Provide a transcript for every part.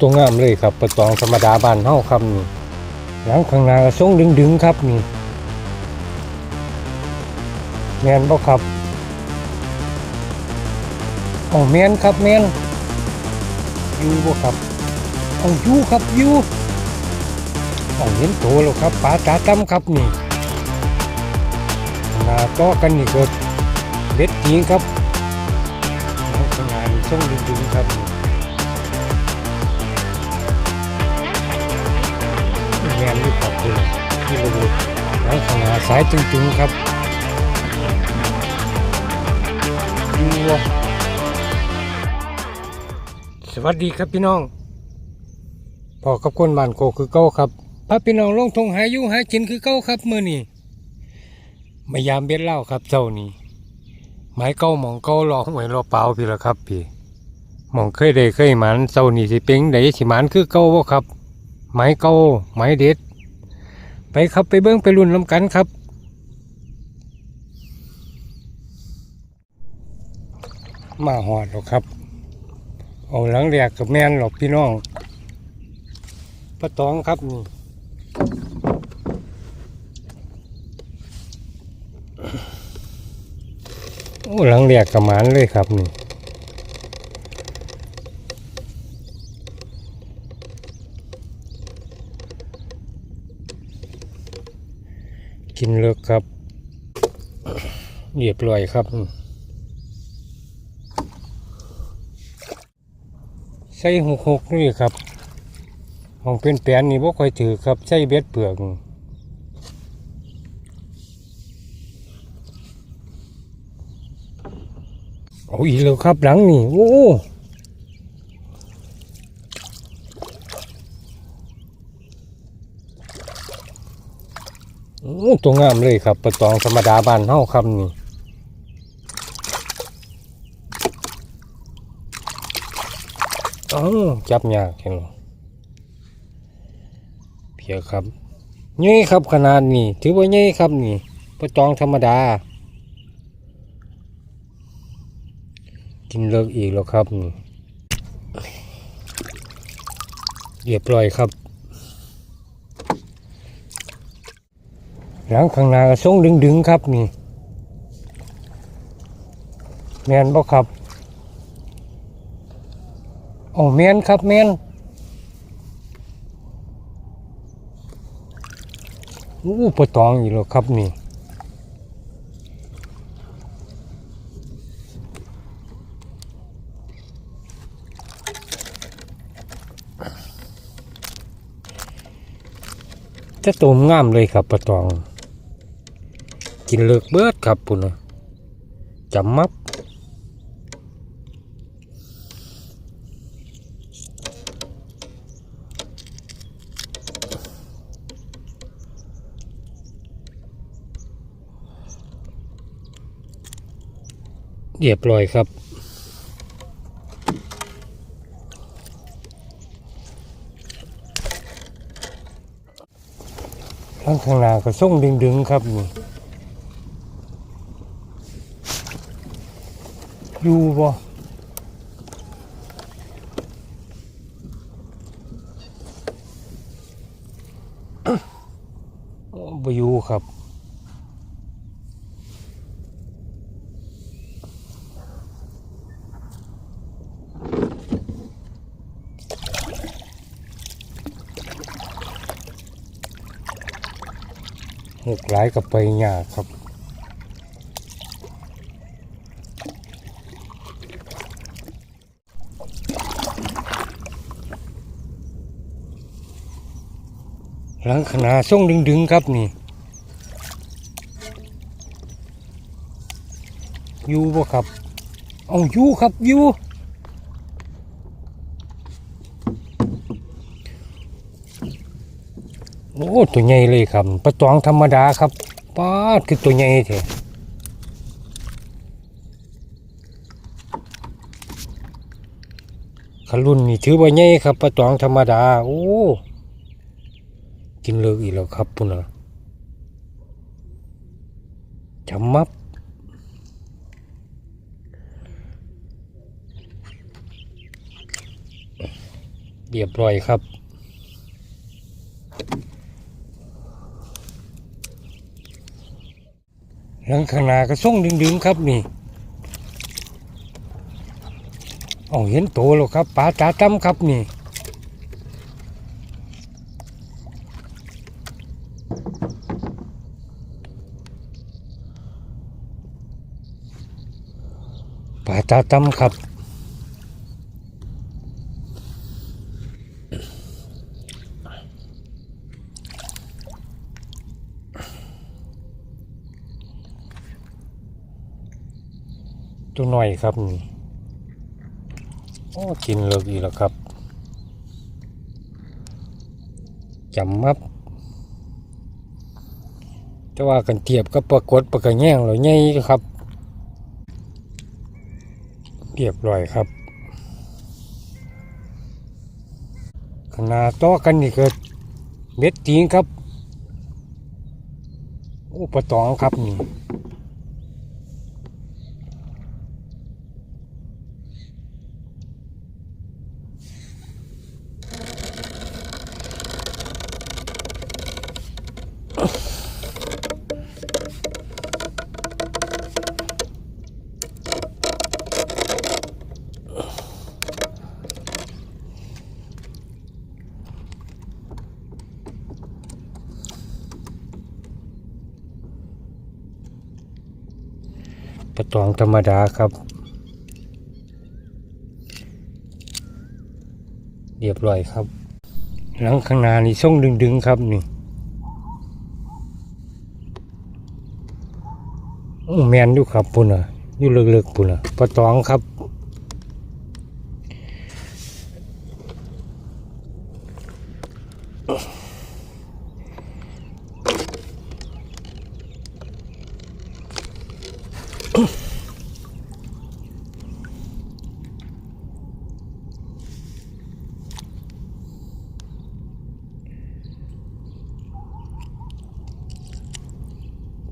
ตัวงามเลยครับปลาตองธรรมดาบ้านเฮาครับนี่หลังข้างหน้าก็ทรงดึงๆครับนี่แมนบ่ครับอ๋อแมนครับแมนยูบ่ครับเอาอยูครับยู่เอาเห็นโตแล้วครับปลาตาตั้มครับนี่หน้าต่อกันนี่ก็เด็ดจริงครับหลังข้างหน้าทรงดึงๆครับนี่ แมนอยู่ครับคุณที่ระบุล้วขางหนาสายตึงๆครับดูวสวัสดีครับพี่น้องพอกับคนบ้านโกคือเก้าครับพาพี่น้องลงทงหาอยู่หากินคือเก้าครับมือนี่มายามเบ็ดเหล้าครับเจ้านี่ไม้เก้าหมองเก้าหลอกหวยรอเปล่าพี่ละครับพี่หมองเคยได้เคยหมันเจ้านี่สิเป็งได้สิหมันคือเก้าบ่ครับไม้เก่าไม้เด็ด ไปครับไปเบิ้งไปรุ่นลำกันครับ มาหอดหรอครับ เอาหลังแรกกับแม่นหรอกพี่น้องป้าตองครับนี่โอ้หลังแรกกับหมานเลยครับนี่ กินเลิกครับเรียบร้อยครับ ใส่หกหกนี่ครับของเป็นแปลนนี่บ่ค่อยถือครับใส่เบ็ดเปลือกโอ้ยแล้วครับหลังนี่โอ้ ตัวงามเลยครับปลาตองธรรมดาบ้านเฮาครับนี่เอ้าจับยากเห็นเพียครับใหญ่ครับขนาดนี้ถือว่าใหญ่ครับนี่ปลาตองธรรมดา กินเลิกอีกแล้วครับนี่เรียบร้อยครับ หลังข้างหน้าก็ทรงดึงๆครับนี่แมนบ่ครับโอ้แมนครับแมนอู้ปลาตองอีกแล้วครับนี่จะตูมงามเลยครับปลาตอง กินเลิกเบิดครับปุ่นนะจำมับเรียบร้อยครับข้างข้างหน้าก็ส่งดึงๆครับนี่ อยู่บ่อ๋อบ่อยู่ครับหกหลายกับไปยากครับ หลังขนาส่งดึงๆครับนี่ อยู่บ่ครับ เอาอยู่ครับอยู่โอ้ตัวใหญ่เลยครับปลาตองธรรมดาครับป้าดคือตัวใหญ่แท้ขลุ่นนี่ถือว่าใหญ่ครับปลาตองธรรมดา โอ้ กินเลิกอีกแล้วครับพุ่นนะจำมับเรียบร้อยครับหลังข้างหน้าก็ส่งดึงๆครับนี่เอาเห็นโตแล้วครับปลาตาตั้มครับนี่ ตาตั้มครับตัวหน่อยครับนี่โอ้กินเลิกอีกแล้วครับจำมับแต่ว่ากันเทียบกับปรากฏปรากฏแง่งเราใหญ่ครับ เรียบร้อยครับขนาดต่อกันนี่ก็เบ็ดจริงครับโอ้ปลาตองครับนี่ ระตองธรรมดาครับ เรียบร้อยครับ หลังข้างหน้านี่ส่งดึงๆครับนี่แมนอยู่ครับปุ่นอะอยู่เลิกๆปุ่นอะประตองครับ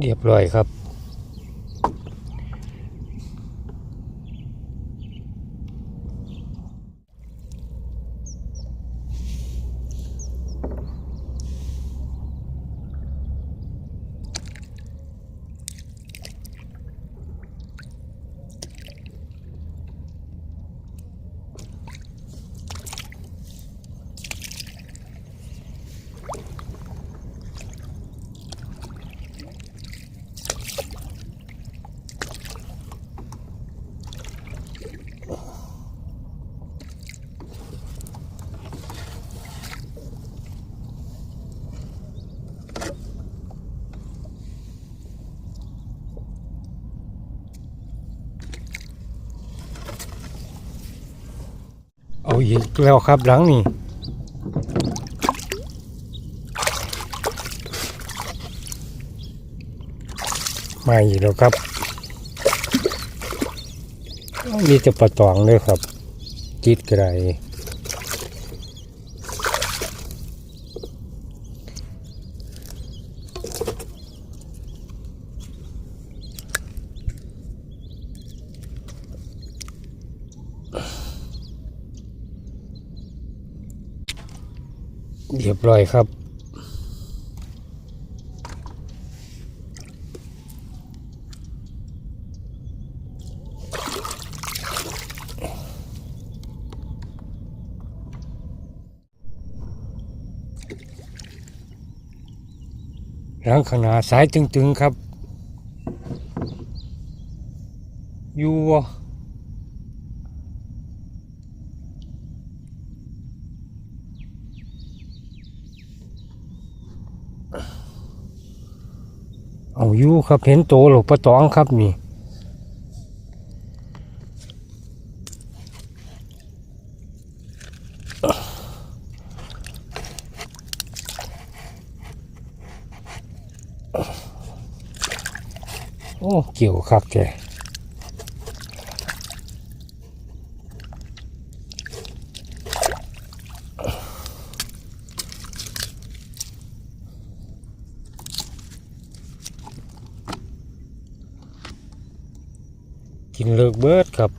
เร้อยครับ อีกแล้วครับหลังนี่มาอีกแล้วครับ มีแต่ปลาตองเลยครับจิตกร เรียบร้อยครับหลังข้างหน้าสายตึงๆครับ อยู่ อยู่ครับเห็นโตหลกปลาตองครับนี่โอ้เกี่ยวครับแก กินเลิกเบิดครับ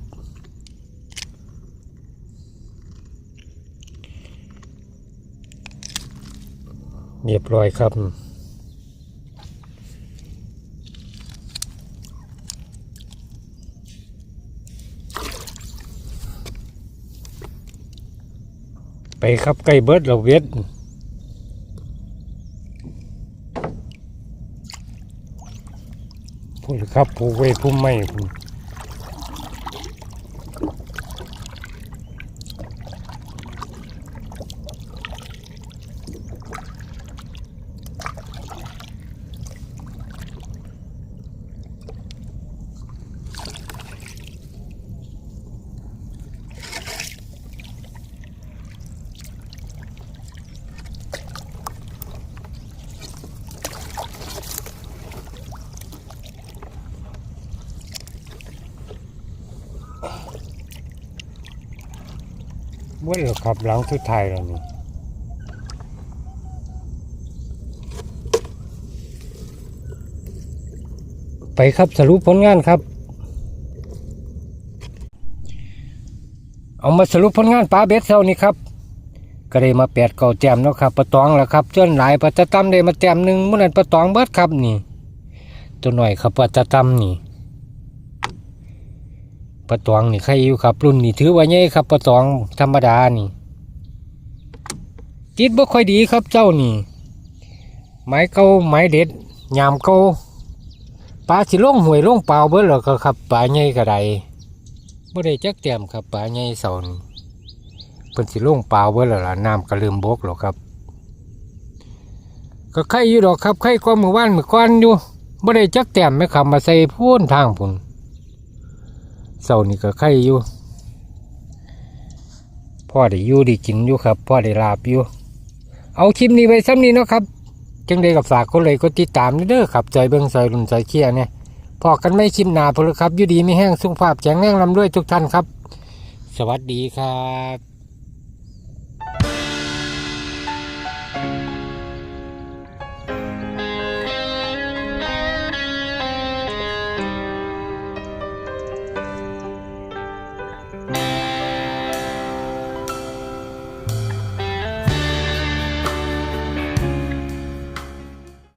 เรียบร้อยครับไปครับใกล้เบิดเราเวทพูดครับผู้ไว้ผู้ไม่พุ่ เบิดแล้วครับหลังสุดท้ายแล้วนี่ไปครับสรุปผลงานครับ เอามาสรุปผลงานปลาเบ็ดเซานี่ครับก็ได้มาแปดเก่าแจมเนาะครับปลาตองแล้วครับเจ้าหลายปลาตะตำได้มาแจมหนึ่งเมื่อนั้นปลาตองเบิดครับนี่ ตัวหน่อยครับปลาตะตำนี่ ปลาตองนี่ใครอยู่ครับ รุ่นนี่ถือว่าใหญ่ครับปลาตองธรรมดานี่จิตบ่ค่อยดีครับเจ้านี่ไม้เก่าไม้เด็ดยามเก่าปลาสิล่งหวยล่งเปล่าเบิดหรอกครับปลาใหญ่กระไดบ่ได้จักแต้มครับปลาใหญ่เสานี่เพิ่นสิล่งเปล่าเบิดแล้วล่ะน้ำก็เริ่มบกแล้วครับ ก็ไข่อยู่ดอกครับไข่กว่ามือว่านมือก้อนอยู่บ่ได้จักแต้มไม่ขับมาใส่พูนทางพุ่น เสานี่ก็ไข่อยู่พ่อได้อยู่ได้กินอยู่ครับพ่อได้ลาบอยู่ เอาคลิปนี้ไปซ้ำนี้เนาะครับจังได้กับฝากคนเลยก็ติดตามเด้อครับใจเบิ้งใจรุนใจเคียเนี่ยพอกันไม่คลิปหนาพลครับอยู่ดีไม่แห้งสุขภาพแข็งแรงลำด้วยทุกท่านครับ สวัสดีครับ